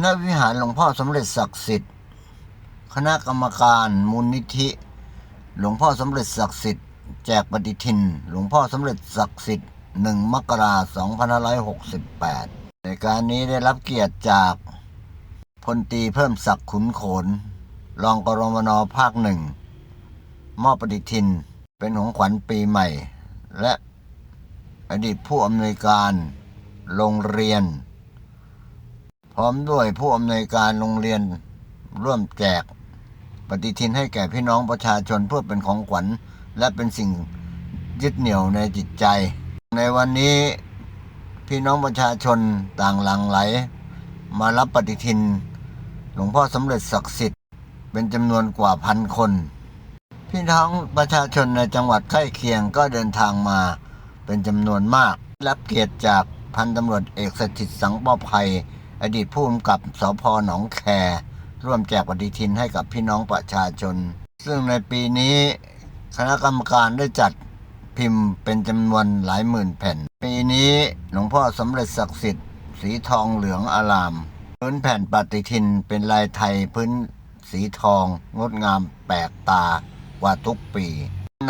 ณวิหารหลวงพ่อสมเด็จศักดิ์สิทธิ์ คณะกรรมการมูลนิธิ หลวงพ่อสมเด็จศักดิ์สิทธิ์แจกปฏิทิน หลวงพ่อสมเด็จศักดิ์สิทธิ์หนึ่งมกราคม2568ในการนี้ได้รับเกียรติจากพลตรีเพิ่มศักดิ์ขุนโขน รองกรมนภาคหนึ่ง มอบปฏิทินเป็นของขวัญปีใหม่ และอดีตผู้อำนวยการโรงเรียน พร้อมด้วยผู้อำนวยการโรงเรียนร่วมแจก ปฏิทินให้แก่พี่น้องประชาชนเพื่อเป็นของขวัญ และเป็นสิ่งยึดเหนี่ยวในจิตใจ ในวันนี้พี่น้องประชาชนต่างหลั่งไหล มารับปฏิทิน หลวงพ่อสำเร็จศักดิ์สิทธิ์เป็นจำนวนกว่าพันคน พี่น้องประชาชนในจังหวัดใกล้เคียงก็เดินทางมาเป็นจำนวนมาก รับเกียรติจากพันตำรวจเอกสถิตสังปอภัย อดีตผู้กำกับสพหนองแค ร่วมแจกปฏิทินให้กับพี่น้องประชาชน ซึ่งในปีนี้คณะกรรมการได้จัดพิมพ์เป็นจำนวนหลายหมื่นแผ่น ปีนี้หลวงพ่อสำเร็จศักดิ์สิทธิ์ สีทองเหลืองอาราม พื้นแผ่นปฏิทินเป็นลายไทยพื้นสีทอง งดงามแปลกตากว่าทุกปี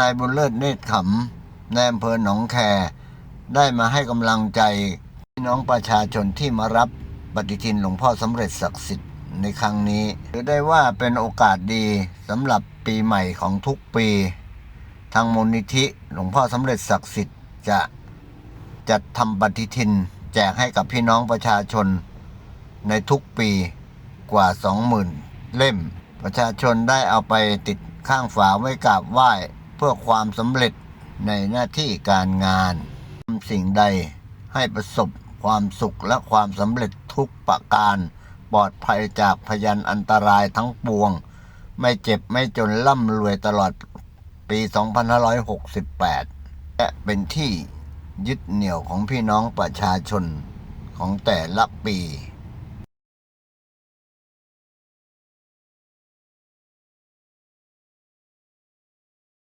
นายบุญเลิศเนตรขำในอำเภอหนองแค ได้มาให้กำลังใจพี่น้องประชาชนที่มารับ ปฏิทินหลวงพ่อสำเร็จศักดิ์สิทธิ์ในครั้งนี้ถือได้ว่าเป็นโอกาสดีสำหรับปีใหม่ของทุกปี ทางมูลนิธิหลวงพ่อสำเร็จศักดิ์สิทธิ์จะจัดทำปฏิทินแจกให้กับพี่น้องประชาชนในทุกปีกว่า 20,000 เล่ม ประชาชนได้เอาไปติดข้างฝาไว้กราบไหว้เพื่อความสำเร็จในหน้าที่การงานทำสิ่งใดให้ประสบความสุขและความสำเร็จ ทุกประการ ปลอดภัยจากพยันอันตรายทั้งปวง ไม่เจ็บไม่จนร่ำรวยตลอดปี 2568 และเป็นที่ยึดเหนี่ยวของพี่น้องประชาชนของแต่ละปี